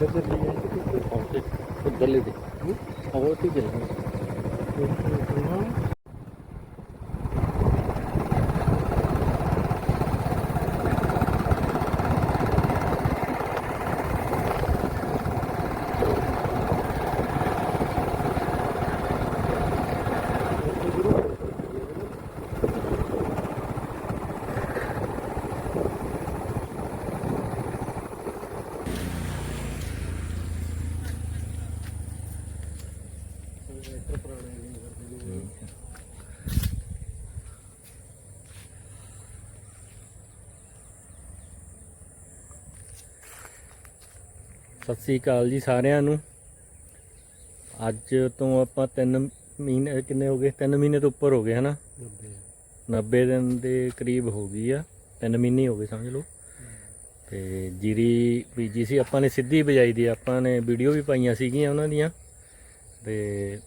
ਕਿੱਧਰ ਚੱਲੀ ਹੈ। ਉੱਧਰਲੇ ਤੇ। ਉਹ ਤੇ ਚੱਲਣਾ ਸਤਿ ਸ੍ਰੀ ਅਕਾਲ ਜੀ ਸਾਰਿਆਂ ਨੂੰ। ਅੱਜ ਤੋਂ ਆਪਾਂ 3 ਮਹੀਨੇ ਕਿੰਨੇ ਹੋ ਗਏ? 3 ਮਹੀਨੇ ਤੋਂ ਉੱਪਰ ਹੋ ਗਏ ਹਨਾ? 90 ਦਿਨ ਦੇ ਕਰੀਬ ਹੋ ਗਈ ਆ। 3 ਮਹੀਨੇ ਹੋ ਗਏ ਸਮਝ ਲਓ। ਤੇ ਜੀਰੀ ਬੀਜੀ ਸੀ ਆਪਾਂ ਨੇ ਸਿੱਧੀ ਬਜਾਈ ਦੀ ਆਪਾਂ ਨੇ ਵੀਡੀਓ ਵੀ ਪਾਈਆਂ ਸੀਗੀਆਂ ਉਹਨਾਂ ਦੀਆਂ। ਤੇ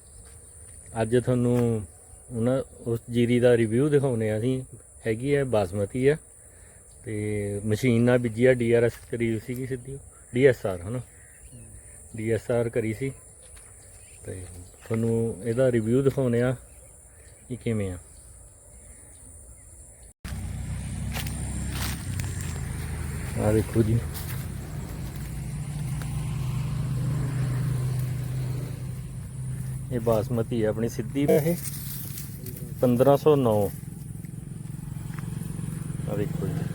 ਅੱਜ ਤੁਹਾਨੂੰ ਉਹਨਾਂ ਉਸ ਜੀਰੀ ਦਾ ਰਿਵਿਊ ਦਿਖਾਉਨੇ ਆ ਅਸੀਂ। ਹੈਗੀ ਹੈ ਬਾਸਮਤੀ ਆ। ਤੇ ਮਸ਼ੀਨ ਨਾਲ ਬੀਜੀ ਆ ਡੀਆਰਐਸ ਕਰੀ ਸੀਗੀ ਸਿੱਧੀ। ਡੀਐਸਆਰ ਹਨਾ? ਡੀਐਸਆਰ ਕਰੀ ਸੀ ਤੇ ਤੁਹਾਨੂੰ ਇਹਦਾ ਰਿਵਿਊ ਦਿਖਾਉਨੇ ਆ ਕਿ ਕਿਵੇਂ ਆ। ਆ ਦੇਖੋ ਜੀ। ਇਹ ਬਾਸਮਤੀ ਹੈ ਆਪਣੀ ਸਿੱਧੀ। ਇਹ 1509 ਆ ਦੇਖੋ ਜੀ।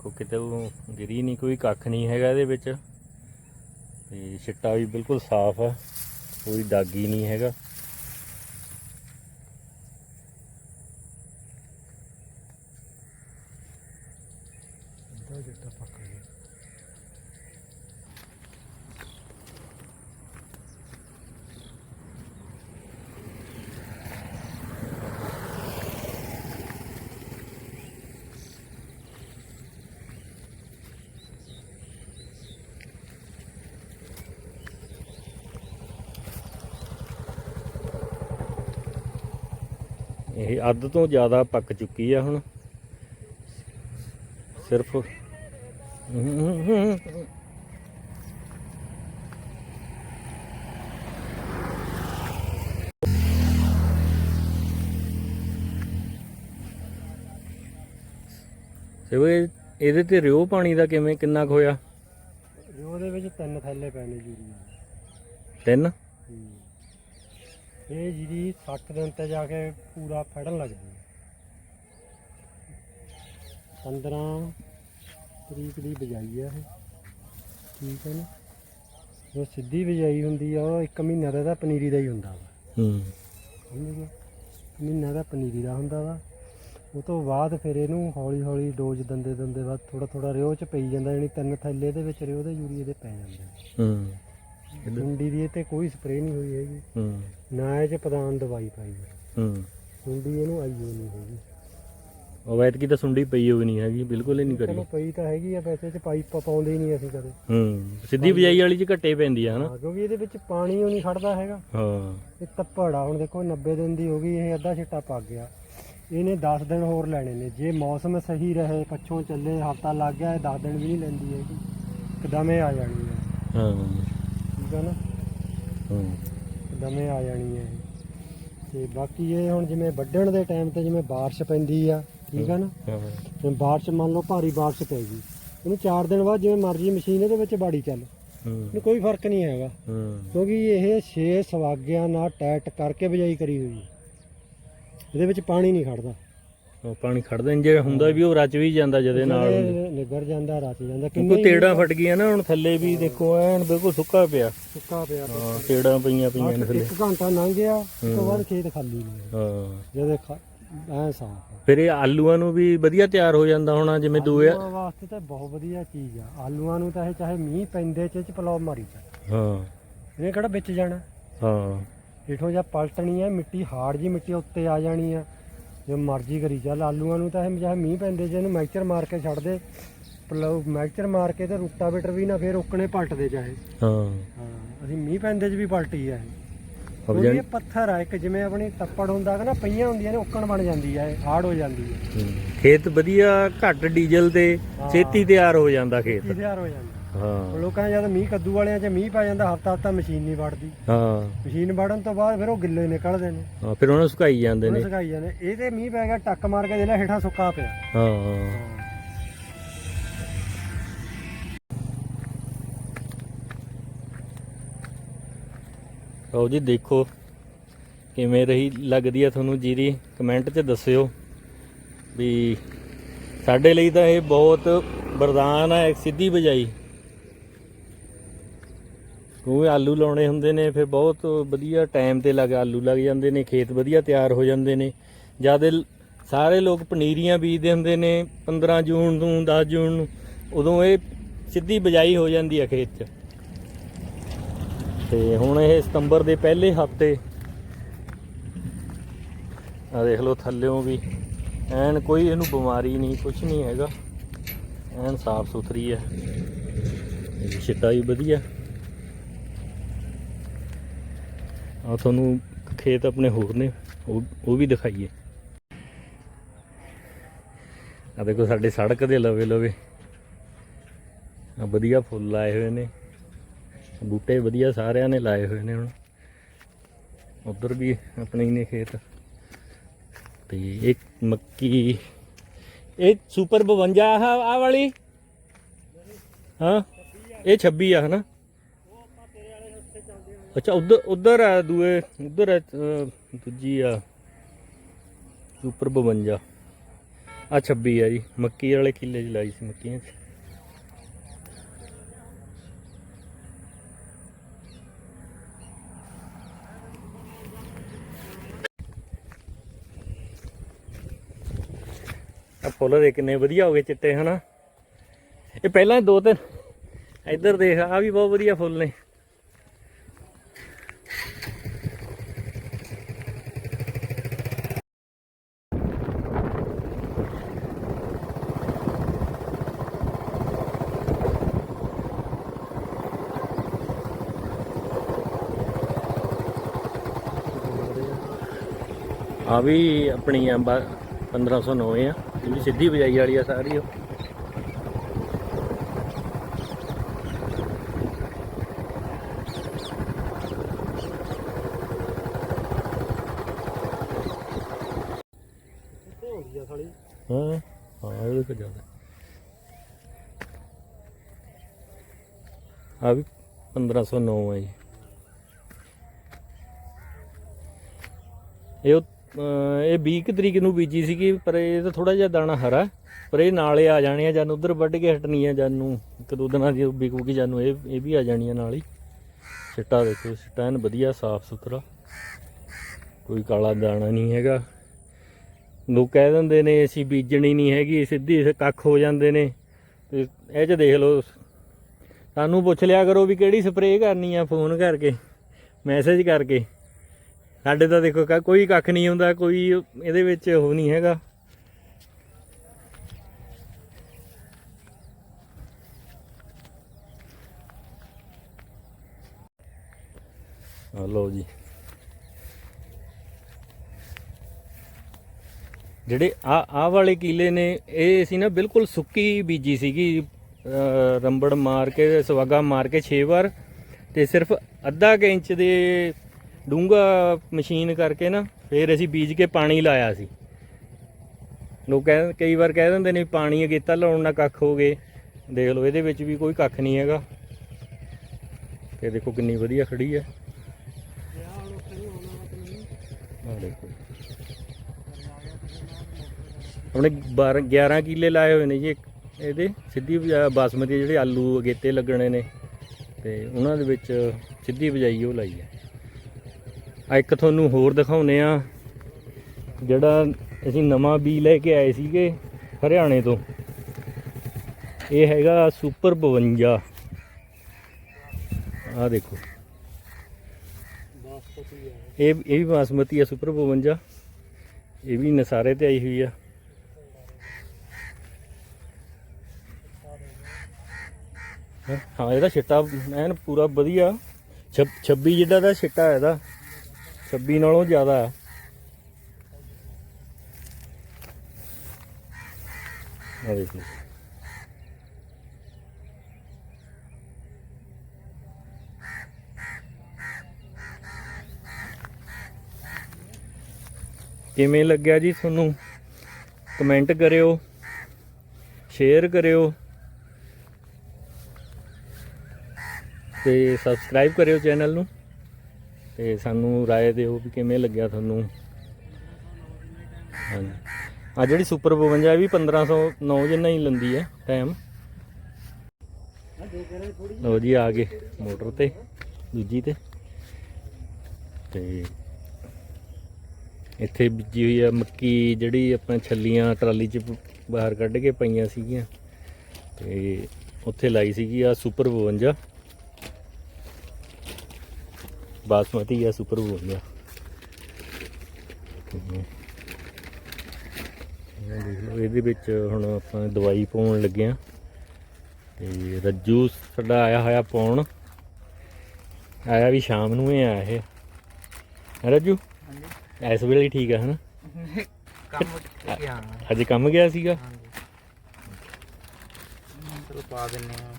ਦੇਖੋ ਕਿਤੇ ਉਹ ਗਿਰੀ ਨਹੀਂ, ਕੋਈ ਕੱਖ ਨਹੀਂ ਹੈਗਾ ਇਹਦੇ ਵਿੱਚ। ਤੇ ਛਿੱਟਾ ਵੀ ਬਿਲਕੁਲ ਸਾਫ਼ ਆ, ਕੋਈ ਦਾਗੀ ਨਹੀਂ ਹੈਗਾ। ਇਹ ਅੱਧ ਤੋਂ ਜ਼ਿਆਦਾ ਪੱਕ ਚੁੱਕੀ ਆ ਹੁਣ। ਸਿਰਫ ਸਿਵੇ ਇਹਦੇ ਤੇ ਰਿਓ ਪਾਣੀ ਦਾ ਕਿਵੇਂ ਕਿੰਨਾ ਕੁ ਹੋਇਆ? ਉਹਦੇ ਵਿੱਚ ਤਿੰਨ ਥੈਲੇ ਪੈਣੇ ਜੂਰੀ ਤਿੰਨ? ਇਹ ਜਿਹੜੀ 60 ਦਿਨ ਤੇ ਜਾ ਕੇ ਪੂਰਾ ਫੜਨ ਲੱਗਦੀ ਹੈ। 15 ਤਰੀਕ ਦੀ ਬਜਾਈ ਆ ਇਹ। ਠੀਕ ਹੈ ਨਾ? ਜੋ ਸਿੱਧੀ ਬਜਾਈ ਹੁੰਦੀ ਆ ਉਹ ਇੱਕ ਮਹੀਨਾ ਦਾ ਤਾਂ ਪਨੀਰੀ ਦਾ ਹੀ ਹੁੰਦਾ ਵਾ। ਹੂੰ। ਸਮਝ ਗਏ? ਮਹੀਨਾ ਦਾ ਪਨੀਰੀ ਦਾ ਹੁੰਦਾ ਵਾ। ਉਹ ਤੋਂ ਬਾਅਦ ਫਿਰ ਇਹਨੂੰ ਹੌਲੀ ਹੌਲੀ ਡੋਜ਼ ਦਿੰਦੇ ਦਿੰਦੇ ਬਾਅਦ ਥੋੜਾ ਥੋੜਾ ਰਿਓ ਚ ਪਈ ਜਾਂਦਾ ਯਾਨੀ ਤਿੰਨ ਥੈਲੇ ਦੇ ਵਿੱਚ ਰਿਓ ਦੇ ਯੂਰੀਏ ਦੇ ਪੈ ਜਾਂਦੇ। ਹੂੰ। ਸੁੰਡੀ ਦੀ ਇਹ ਤੇ ਕੋਈ ਸਪਰੇਅ ਨਹੀਂ ਹੋਈ ਹੈਗੀ। ਹੂੰ। ਨਾ ਇਹ ਚ ਪ੍ਰਧਾਨ ਦਵਾਈ ਪਾਈ ਹੈ ਹੂੰ। ਸੁੰਡੀ ਇਹਨੂੰ ਆਈ ਹੋਈ ਨਹੀਂ ਹੈਗੀ। ਉਹ ਐਤਕੀ ਤਾਂ ਸੁੰਡੀ ਪਈ ਹੋਈ ਨਹੀਂ ਹੈਗੀ ਬਿਲਕੁਲ ਹੀ ਨਹੀਂ ਕਰੀ। ਚਲੋ ਪਈ ਤਾਂ ਹੈਗੀ ਆ ਵੈਸੇ ਚ ਪਾਈਪ ਪਾਉਂਦੇ ਹੀ ਨਹੀਂ ਅਸੀਂ ਕਦੇ। ਹੂੰ। ਸਿੱਧੀ ਬਜਾਈ ਵਾਲੀ ਚ ਘੱਟੇ ਪੈਂਦੀ ਆ ਹਨਾ? ਹਾਂ, ਕਿਉਂਕਿ ਇਹਦੇ ਵਿੱਚ ਪਾਣੀ ਉਹ ਨਹੀਂ ਖੜਦਾ ਹੈਗਾ। ਹਾਂ। ਇਹ ਤੱਪੜ ਆ ਹੁਣ ਦੇਖੋ 90 ਦਿਨ ਦੀ ਹੋ ਗਈ ਇਹ ਅੱਧਾ ਛਿੱਟਾ ਪੱਕ ਗਿਆ। ਇਹਨੇ 10 ਦਿਨ ਹੋਰ ਲੈਣੇ ਨੇ। ਜੇ ਮੌਸਮ ਸਹੀ ਰਹੇ ਪੱਛੋਂ ਚੱਲੇ ਹਫਤਾ ਲੱਗ ਗਿਆ ਇਹ 10 ਦਿਨ ਵੀ ਨਹੀਂ ਲੈਂਦੀ ਹੈਗੀ। ਇੱਕਦਮੇ ਆ ਜਾਣੀ ਹੈ। ਹਾਂ। ਆ ਨਾ। ਹੂੰ। ਇੱਕਦਮੇ ਆ ਜਾਣੀ ਹੈ। ਇਹ ਤੇ ਬਾਕੀ ਇਹ ਹੁਣ ਜਿਵੇਂ ਵੱਢਣ ਦੇ ਟਾਈਮ ਤੇ ਜਿਵੇਂ ਬਾਰਿਸ਼ ਪੈਂਦੀ ਆ ਠੀਕ ਆ ਨਾ? ਜਿਵੇਂ ਬਾਰਿਸ਼ ਮੰਨ ਲਓ ਭਾਰੀ ਬਾਰਿਸ਼ ਪੈ ਗਈ ਉਹਨੂੰ 4 ਦਿਨ ਬਾਅਦ ਜਿਵੇਂ ਮਰਜ਼ੀ ਮਸ਼ੀਨ ਇਹਦੇ ਵਿੱਚ ਬਾੜੀ ਚੱਲ। ਇਹਨੂੰ ਕੋਈ ਫ਼ਰਕ ਨਹੀਂ ਹੈਗਾ। ਕਿਉਂਕਿ ਇਹ 6 ਸਵਾਗਿਆਂ ਨਾਲ ਟੈਟ ਕਰਕੇ ਬਜਾਈ ਕਰੀ ਹੋਈ ਹੈ। ਇਹਦੇ ਵਿੱਚ ਪਾਣੀ ਨਹੀਂ ਖੜਦਾ। ਉਹ ਪਾਣੀ ਖੜਦਾ ਨਹੀਂ ਜੇ ਹੁੰਦਾ ਵੀ ਉਹ ਰਚ ਵੀ ਜਾਂਦਾ ਜਦੇ ਨਾਲ। ਇਹ ਨਿਗਰ ਜਾਂਦਾ ਰਚ ਜਾਂਦਾ ਕਿੰਨੇ ਤੇੜਾਂ ਫਟ ਗਈਆਂ ਨਾ ਹੁਣ ਥੱਲੇ ਵੀ ਦੇਖੋ ਐਨ ਬਿਲਕੁਲ ਸੁੱਕਾ ਪਿਆ। ਸੁੱਕਾ ਪਿਆ ਹਾਂ ਤੇੜਾਂ ਪਈਆਂ ਪਈਆਂ ਨੇ ਥੱਲੇ। ਇੱਕ ਘੰਟਾ ਲੰਘ ਗਿਆ ਉਸ ਤੋਂ ਬਾਅਦ ਖੇਤ ਖਾਲੀ ਹਾਂ। ਜਦੇ ਐ ਸਾਫ਼ ਆ। ਫਿਰ ਇਹ ਆਲੂਆਂ ਨੂੰ ਵੀ ਵਧੀਆ ਤਿਆਰ ਹੋ ਜਾਂਦਾ ਹੋਣਾ ਜਿਵੇਂ ਦੂਏ ਆਲੂਆਂ ਵਾਸਤੇ ਤਾਂ ਬਹੁਤ ਵਧੀਆ ਚੀਜ਼ ਆ। ਆਲੂਆਂ ਨੂੰ ਤਾਂ ਇਹ ਚਾਹੇ ਮੀਂਹ ਪੈਂਦੇ ਚ ਚ ਪਲਾਉ ਮਾਰੀ ਚੱਲ ਹਾਂ। ਇਹਨੇ ਕਿਹੜਾ ਵਿੱਚ ਜਾਣਾ? ਹਾਂ। ਇਠੋਂ ਜਾਂ ਪਲਟਣੀ ਹੈ ਮਿੱਟੀ ਹਾਰਡ ਜੀ ਮਿੱਟੀ ਉੱਤੇ ਆ ਜਾਣੀ ਆ। ਜੋ ਮਰਜ਼ੀ ਕਰੀ ਚੱਲ ਆਲੂਆਂ ਨੂੰ ਤਾਂ ਇਹ ਚਾਹੇ ਮੀਂਹ ਪੈਂਦੇ ਜੇ ਇਹਨੂੰ ਮੈਕਚਰ ਮਾਰ ਕੇ ਛੱਡ ਦੇ। ਪਲਾਉ ਮੈਕਚਰ ਮਾਰ ਕੇ ਤੇ ਰੂਟਾਵੇਟਰ ਵੀ ਨਾ ਫੇਰ ਉੱਕਣੇ ਪਲਟਦੇ ਚਾਹੇ ਹਾਂ। ਹਾਂ ਅਸੀਂ ਮੀਂਹ ਪੈਂਦੇ ਚ ਵੀ ਪਲਟੀ ਆ ਇਹ। ਕਿਉਂਕਿ ਇਹ ਪੱਥਰ ਆ ਇੱਕ ਜਿਵੇਂ ਆਪਣੀ ਟੱਪੜ ਹੁੰਦਾ ਕਿ ਨਾ ਪਈਆਂ ਹੁੰਦੀਆਂ ਨੇ ਉੱਕਣ ਬਣ ਜਾਂਦੀ ਆ ਇਹ ਹਾਰਡ ਹੋ ਜਾਂਦੀ ਹੈ। ਖੇਤ ਵਧੀਆ ਘੱਟ ਡੀਜ਼ਲ ਤੇ। ਛੇਤੀ ਤਿਆਰ ਹੋ ਜਾਂਦਾ ਖੇਤ। ਤਿਆਰ ਹੋ ਜਾਂਦਾ। ਹਾਂ। ਲੋਕਾਂ ਨੇ ਜਦ ਮੀਂਹ ਕੱਦੂ ਵਾਲਿਆਂ 'ਚ ਮੀਂਹ ਪੈ ਜਾਂਦਾ ਹਫਤਾ ਹਫਤਾ ਮਸ਼ੀਨ ਨਹੀਂ ਵੜਦੀ। ਹਾਂ। ਮਸ਼ੀਨ ਵੜਨ ਤੋਂ ਬਾਅਦ ਫਿਰ ਉਹ ਗਿੱਲੇ ਨਿਕਲਦੇ ਨੇ। ਹਾਂ, ਫਿਰ ਉਹਨਾਂ ਨੂੰ ਸੁਕਾਈ ਜਾਂਦੇ ਉਹਨੂੰ ਨੇ ਸੁਕਾਈ ਜਾਂਦੇ ਇਹ ਤੇ ਮੀਂਹ ਪੈ ਗਿਆ ਟੱਕ ਮਾਰ ਕੇ ਜਿਹੜਾ ਹੇਠਾਂ ਸੁੱਕਾ ਪਿਆ। ਹਾਂ। ਹਾਂ ਲਓ ਜੀ ਦੇਖੋ ਕਿਵੇਂ ਰਹੀ ਲੱਗਦੀ ਆ ਤੁਹਾਨੂੰ ਜੀਰੀ। ਕਮੈਂਟ 'ਚ ਦੱਸਿਓ ਵੀ ਸਾਡੇ ਲਈ ਤਾਂ ਇਹ ਬਹੁਤ ਵਰਦਾਨ ਹੈ ਸਿੱਧੀ ਬਜਾਈ। ਕਿਉਂਕਿ ਆਲੂ ਲਾਉਣੇ ਹੁੰਦੇ ਨੇ, ਫਿਰ ਬਹੁਤ ਵਧੀਆ ਟਾਈਮ ਤੇ ਲੱਗ ਆਲੂ ਲੱਗ ਜਾਂਦੇ ਨੇ, ਖੇਤ ਵਧੀਆ ਤਿਆਰ ਹੋ ਜਾਂਦੇ ਨੇ। ਜਦ ਸਾਰੇ ਲੋਕ ਪਨੀਰੀਆਂ ਬੀਜਦੇ ਹੁੰਦੇ ਨੇ 15 ਜੂਨ ਨੂੰ 10 ਜੂਨ ਨੂੰ, ਉਦੋਂ ਇਹ ਸਿੱਧੀ ਬਜਾਈ ਹੋ ਜਾਂਦੀ ਹੈ ਖੇਤ 'ਚ। ਤੇ ਹੁਣ ਇਹ ਸਤੰਬਰ ਦੇ ਪਹਿਲੇ ਹਫ਼ਤੇ ਆ ਦੇਖ ਲਓ ਥੱਲਿਓਂ ਵੀ, ਐਨ ਕੋਈ ਇਹਨੂੰ ਬਿਮਾਰੀ ਨਹੀਂ ਕੁਝ ਨਹੀਂ ਹੈਗਾ। ਐਨ ਸਾਫ਼ ਸੁਥਰੀ ਹੈ ਛਿੱਟਾ ਵੀ ਵਧੀਆ। ਆ ਤੁਹਾਨੂੰ ਖੇਤ ਆਪਣੇ ਹੋਰ ਨੇ, ਉਹ ਉਹ ਵੀ ਦਿਖਾਈਏ। ਆ ਦੇਖੋ ਸਾਡੇ ਸੜਕ ਦੇ ਲਵੇ ਲਵੇ। ਆ ਵਧੀਆ ਫੁੱਲ ਲਾਏ ਹੋਏ ਨੇ। ਬੂਟੇ ਵਧੀਆ ਸਾਰਿਆਂ ਨੇ ਲਾਏ ਹੋਏ ਨੇ ਹੁਣ। ਉਧਰ ਵੀ ਆਪਣੇ ਹੀ ਨੇ ਖੇਤ। ਤੇ ਇੱਕ ਮੱਕੀ, ਇਹ ਸੁਪਰ 52 ਆ ਆ ਵਾਲੀ? ਹਾਂ, ਇਹ 26 ਆ, ਹਨਾ? ਅੱਛਾ, ਉਧਰ ਉਧਰ ਹੈ ਦੂਏ, ਉਧਰ ਹੈ ਦੂਜੀ ਆ। ਸੁਪਰ 52 ਆ 26 ਆ ਜੀ। ਮੱਕੀ ਵਾਲੇ ਕਿੱਲੇ 'ਚ ਲਾਈ ਸੀ ਮੱਕੀਆਂ 'ਚ। ਆ ਫੁੱਲ ਦੇ ਕਿੰਨੇ ਵਧੀਆ ਹੋ ਗਏ ਚਿੱਟੇ, ਹਨਾ? ਇਹ ਪਹਿਲਾਂ ਦੋ ਤਿੰਨ। ਇੱਧਰ ਦੇਖ ਆ ਵੀ ਬਹੁਤ ਵਧੀਆ ਫੁੱਲ ਨੇ। ਆ ਵੀ ਆਪਣੀ ਆ 1509 ਆ। ਇਹ ਵੀ ਸਿੱਧੀ ਬਜਾਈ ਵਾਲੀ ਆ ਸਾਰੀ ਉਹ। ਕਿੱਥੇ ਹੁੰਦੀ ਆ ਸਾਲੀ ਹਾਂ ਹਾਂ, ਇਹ ਤਾਂ ਜ਼ਿਆਦਾ। ਆ ਵੀ 1509 ਆ ਜੀ। ਇਹ ਇਹ 20 ਕੁ ਤਰੀਕ ਨੂੰ ਬੀਜੀ ਸੀਗੀ, ਪਰ ਇਹ ਤਾਂ ਥੋੜਾ ਜਿਹਾ ਦਾਣਾ ਹਰਾ। ਪਰ ਇਹ ਨਾਲੇ ਆ ਜਾਣੇ ਆ, ਜਨ ਉਧਰ ਵੱਢ ਕੇ ਹਟਣੀ ਆ, ਜਨ ਨੂੰ ਇੱਕ ਦੋ ਦਿਨਾਂ ਦੀ ਵਿਕੂਗੀ ਜਨ ਨੂੰ ਇਹ ਇਹ ਵੀ ਆ ਜਾਣੀ ਆ ਨਾਲ ਹੀ। ਸਿੱਟਾ ਦੇਖੋ, ਸਿੱਟਾ ਐਨ ਵਧੀਆ, ਸਾਫ਼ ਸੁਥਰਾ। ਕੋਈ ਕਾਲਾ ਦਾਣਾ ਨਹੀਂ ਹੈਗਾ। ਲੋਕ ਕਹਿ ਦਿੰਦੇ ਨੇ, ਅਸੀਂ ਬੀਜਣੀ ਨਹੀਂ ਹੈਗੀ ਸਿੱਧੀ ਕੱਖ ਹੋ ਜਾਂਦੇ ਨੇ। ਤੇ ਇਹ ਚ ਦੇਖ ਲਓ। ਸਾਨੂੰ ਪੁੱਛ ਲਿਆ ਕਰੋ ਵੀ ਕਿਹੜੀ ਸਪਰੇਅ ਕਰਨੀ ਆ ਫੋਨ ਕਰਕੇ, ਮੈਸੇਜ ਕਰਕੇ। ਸਾਡੇ ਤਾਂ ਦੇਖੋ ਕ- ਕੋਈ ਕੱਖ ਨਹੀਂ ਹੁੰਦਾ, ਕੋਈ ਇਹਦੇ ਵਿੱਚ ਉਹ ਨਹੀਂ ਹੈਗਾ। ਆ ਲਓ ਜੀ। ਜਿਹੜੇ ਆ ਆ ਵਾਲੇ ਕੀਲੇ ਨੇ, ਇਹ ਸੀ ਨਾ ਬਿਲਕੁਲ ਸੁੱਕੀ ਬੀਜੀ ਸੀਗੀ ਰੰਬੜ ਮਾਰ ਕੇ, ਸਵਾਗਾ ਮਾਰ ਕੇ 6 ਵਾਰ, ਤੇ ਸਿਰਫ ਅੱਧਾ ਕੁ ਇੰਚ ਦੇ ਡੂੰਗਾ ਮਸ਼ੀਨ ਕਰਕੇ ਨਾ ਫਿਰ ਅਸੀਂ ਬੀਜ ਕੇ ਪਾਣੀ ਲਾਇਆ ਸੀ। ਲੋਕ ਕਹਿ ਕਈ ਵਾਰ ਕਹਿ ਦਿੰਦੇ ਨੇ ਪਾਣੀ ਅਗੇਤਾ ਲਾਉਣ ਨਾਲ ਕੱਖ ਹੋ ਗਏ। ਦੇਖ ਲਓ, ਇਹਦੇ ਵਿੱਚ ਵੀ ਕੋਈ ਕੱਖ ਨਹੀਂ ਹੈਗਾ। ਤੇ ਦੇਖੋ ਕਿੰਨੀ ਵਧੀਆ ਖੜੀ ਹੈ। ਆ ਦੇਖੋ। 12 11 ਕਿੱਲੇ ਲਾਏ ਹੋਏ ਨੇ ਜੀ ਇੱਕ। ਇਹਦੇ ਸਿੱਧੀ ਬਜਾ- ਬਾਸਮਤੀ ਜਿਹੜੇ ਆਲੂ ਅਗੇਤੇ ਲੱਗਣੇ ਨੇ। ਤੇ ਉਹਨਾਂ ਦੇ ਵਿੱਚ ਸਿੱਧੀ ਬਜਾਈ ਉਹ ਲਾਈ ਹੈ। ਆ ਇੱਕ ਤੁਹਾਨੂੰ ਹੋਰ ਦਿਖਾਉਨੇ ਆ। ਜਿਹੜਾ ਅਸੀਂ ਨਵਾਂ ਬੀ ਲੈ ਕੇ ਆਏ ਸੀਗੇ ਹਰਿਆਣੇ ਤੋਂ। ਇਹ ਹੈਗਾ ਸੁਪਰ 52 ਆ ਦੇਖੋ। ਬਾਸਪਤੀ ਆ ਇਹ ਇਹ ਵੀ ਬਾਸਮਤੀ ਆ ਸੁਪਰ 52 ਇਹ ਵੀ ਨਸਾਰੇ ਤੇ ਆਈ ਹੋਈ ਆ। ਹਾਂ? ਇਹਦਾ ਛਿੱਟਾ ਐਨ ਪੂਰਾ ਵਧੀਆ। ਛ- 26 ਜਿੱਡਾ ਦਾ ਛਿੱਟਾ ਇਹਦਾ। 26 ਨਾਲੋਂ ਜ਼ਿਆਦਾ ਹੈ। ਆ ਦੇਖੋ ਕਿਵੇਂ ਲੱਗਿਆ ਜੀ ਤੁਹਾਨੂੰ? ਕਮੈਂਟ ਕਰਿਓ, ਸ਼ੇਅਰ ਕਰਿਓ ਤੇ ਸਬਸਕ੍ਰਾਈਬ ਕਰਿਓ ਚੈਨਲ ਨੂੰ। ਤੇ ਸਾਨੂੰ ਰਾਏ ਦਿਓ ਵੀ ਕਿਵੇਂ ਲੱਗਿਆ ਤੁਹਾਨੂੰ। ਹਾਂਜੀ। ਆ ਜਿਹੜੀ ਸੁਪਰ 52 ਇਹ ਵੀ 1509 ਜਿੰਨਾ ਹੀ ਲੰਦੀ ਹੈ ਟਾਈਮ ਲਓ ਜੀ, ਆ ਗਏ ਮੋਟਰ ਤੇ, ਦੂਜੀ ਤੇ। ਤੇ ਇੱਥੇ ਬੀਜੀ ਹੋਈ ਆ ਮੱਕੀ, ਜਿਹੜੀ ਆਪਾਂ ਛੱਲੀਆਂ ਟਰਾਲੀ 'ਚ ਬਾਹਰ ਕੱਢ ਕੇ ਪਈਆਂ ਸੀਗੀਆਂ। ਤੇ ਉੱਥੇ ਲਾਈ ਸੀਗੀ ਆ ਸੁਪਰ 52 ਬਾਸਮਤੀ ਆ ਸੁਪਰ 52 ਤੇ ਇਹ ਦੇਖ ਲਓ ਇਹਦੇ ਵਿੱਚ ਹੁਣ ਆਪਾਂ ਦਵਾਈ ਪਾਉਣ ਲੱਗੇ ਆ। ਤੇ ਰੱਜੂ ਸਾਡਾ ਆਇਆ ਹੋਇਆ ਪਾਉਣ। ਆਇਆ ਵੀ ਸ਼ਾਮ ਨੂੰ ਹੀ ਆਇਆ ਇਹ। ਹੈਂ ਰੱਜੂ? ਇਸ ਵੇਲੇ ਹੀ ਠੀਕ ਆ ਹਨਾ? ਕੰਮ ਗਿਆ ਅੱਜ ਕੰਮ ਗਿਆ ਸੀਗਾ? ਹਾਂਜੀ। ਚਲੋ ਪਾ ਦਿੰਨੇ ਆ।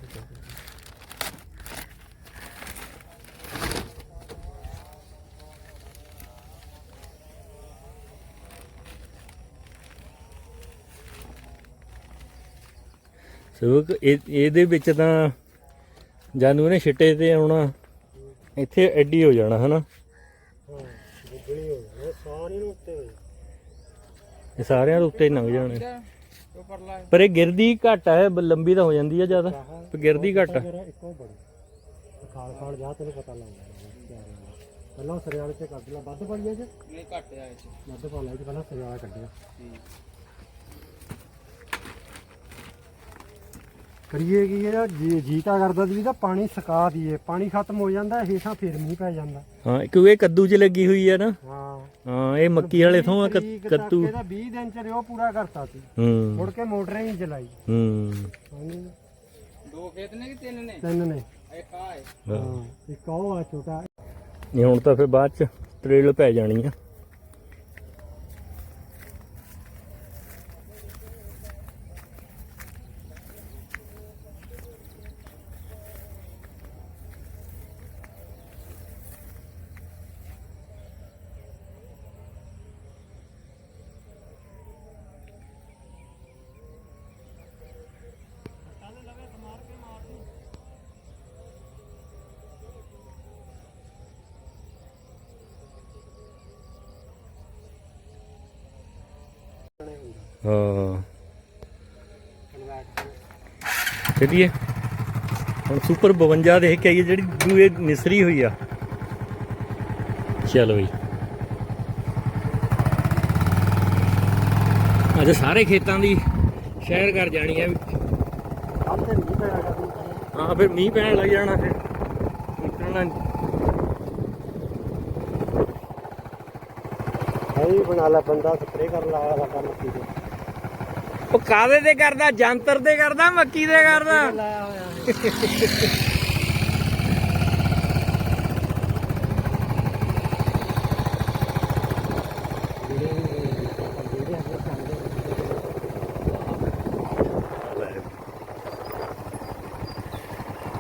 ਸੇਵਕ ਇਹ ਇਹਦੇ ਵਿੱਚ ਤਾਂ ਜਾਨੂੰ ਨੇ ਛਿੱਟੇ ਤੇ ਆਉਣਾ ਇੱਥੇ ਐਡੀ ਹੋ ਜਾਣਾ ਹਨਾ? ਹਾਂ ਦੁੱਗਣੀ ਹੋ ਜਾਣਾ ਸਾਰੀ ਨੂੰ ਉੱਤੇ ਹੋ ਜਾਣਾ ਇਹ ਸਾਰਿਆਂ ਦੇ ਉੱਤੇ ਲੰਘ ਜਾਣੇ। ਪਰ ਇਹ ਗਿਰਦੀ ਘੱਟ ਹੈ ਲੰਬੀ ਤਾਂ ਹੋ ਜਾਂਦੀ ਹੈ ਜ਼ਿਆਦਾ। ਪਰ ਗਿਰਦੀ ਘੱਟ ਖਾਲ ਖਾਲ ਜਾ ਤੈਨੂੰ ਪਤਾ ਲੱਗ ਜਾਣਾ ਪਹਿਲਾਂ ਸਰਿਆਲ ਤੇ ਕੱਢ ਲਾ। ਵੱਧ ਪੜੀਆਂ ਚ? ਨਹੀਂ ਘੱਟ ਆ ਇਸ ਵੱਧ ਪਾ ਲੈ ਪਹਿਲਾਂ ਸਰਿਆਲ ਕੱਢਿਆ। ਕਰੀਏ ਕੀ ਇਹਦਾ ਜੀ ਜੀਤਾ ਕਰਦਾ ਸੀ ਵੀ ਤਾਂ ਪਾਣੀ ਸੁਕਾ ਦਈਏ। ਪਾਣੀ ਖਤਮ ਹੋ ਜਾਂਦਾ ਹੇਠਾਂ ਫੇਰ ਮੀਂਹ ਪੈ ਜਾਂਦਾ। ਹਾਂ ਕਿਉਂਕਿ ਇਹ ਕੱਦੂ 'ਚ ਲੱਗੀ ਹੋਈ ਆ ਨਾ। ਹਾਂ। ਹਾਂ ਇਹ ਮੱਕੀ ਵਾਲੇ ਥੋਂ ਆ ਕ- ਤਰੀਕ ਤੱਕ ਕੱਦੂ ਇਹਦਾ 20 ਦਿਨ ਚ ਰਿਓ ਪੂਰਾ ਕਰਤਾ ਸੀ। ਹੂੰ। ਮੁੜ ਕੇ ਮੋਟਰ ਹੀ ਨਹੀਂ ਚਲਾਈ। ਹੂੰ। ਹਾਂਜੀ, ਦੋ ਖੇਤ ਨੇ ਕਿ ਤਿੰਨ ਨੇ? ਤਿੰਨ ਨੇ। ਇੱਕ ਆ ਹੈ ਹਾਂ ਇੱਕ ਉਹ ਆ ਛੋਟਾ। ਇਹ ਹੁਣ ਤਾਂ ਫਿਰ ਬਾਅਦ 'ਚ ਤਰੇਲ ਪੈ ਜਾਣੀ ਆ। ਹਾਂ। ਚਲਿਏ। ਹੁਣ ਸੁਪਰ 52 ਦੇਖ ਕੇ ਆਈਏ ਜਿਹੜੀ ਦੂਏ ਨਿਸਰੀ ਹੋਈ ਆ। ਚਲੋ ਬਈ। ਅੱਜ ਸਾਰੇ ਖੇਤਾਂ ਦੀ ਸ਼ਹਿਰ ਕਰ ਜਾਣੀ ਹੈ ਕੱਲ ਤੇ ਨਹੀਂ ਹਾਂ, ਫਿਰ ਮੀਂਹ ਪੈਣ ਲੱਗ ਜਾਣਾ ਫਿਰ। ਨਿਕਲਣਾ ਹਾਈ ਬਣਾ ਲਾ ਬੰਦਾ ਸਪਰੇ ਕਰਨ ਲਾਇਆ ਸਾਡਾ ਮੱਕੀ ਤੇ ਉਹ ਕਾਦੇ ਤੇ ਕਰਦਾ, ਜੰਤਰ ਤੇ ਕਰਦਾ, ਮੱਕੀ ਤੇ ਕਰਦਾ। ਲਾਇਆ ਹੋਇਆ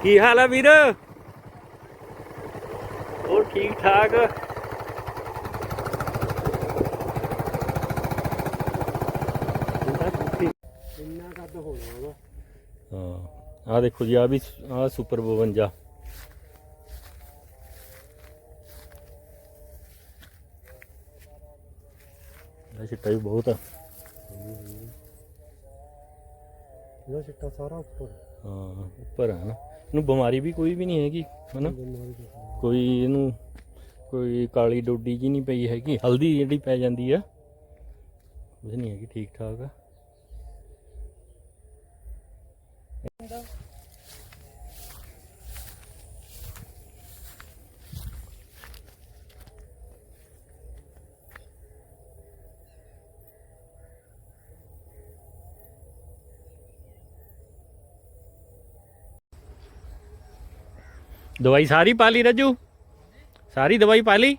ਕੀ ਹਾਲ ਆ ਵੀਰ? ਹੋਰ ਠੀਕ ਠਾਕ ਹਾਂ ਆ ਦੇਖੋ ਜੀ ਆ ਵੀ ਆ ਸੁਪਰ 52 ਇਹ ਛਿੱਟਾ ਵੀ ਬਹੁਤ ਆ। ਇਹਦਾ ਸਿੱਟਾ ਸਾਰਾ ਉੱਪਰ। ਹਾਂ ਉੱਪਰ ਆ ਨਾ। ਇਹਨੂੰ ਬਿਮਾਰੀ ਵੀ ਕੋਈ ਵੀ ਨਹੀਂ ਹੈਗੀ ਹਨਾ? ਕੋਈ ਇਹਨੂੰ ਕੋਈ ਕਾਲੀ ਡੋਡੀ ਜੀ ਨਹੀਂ ਪਈ ਹੈਗੀ ਹਲਦੀ ਜਿਹੜੀ ਪੈ ਜਾਂਦੀ ਆ ਕੁਝ ਨਹੀਂ ਹੈਗੀ ਠੀਕ ਠਾਕ ਆ। ਦਵਾਈ ਸਾਰੀ ਪਾ ਲਈ ਰੱਜੂ? ਸਾਰੀ ਦਵਾਈ ਪਾ ਲਈ?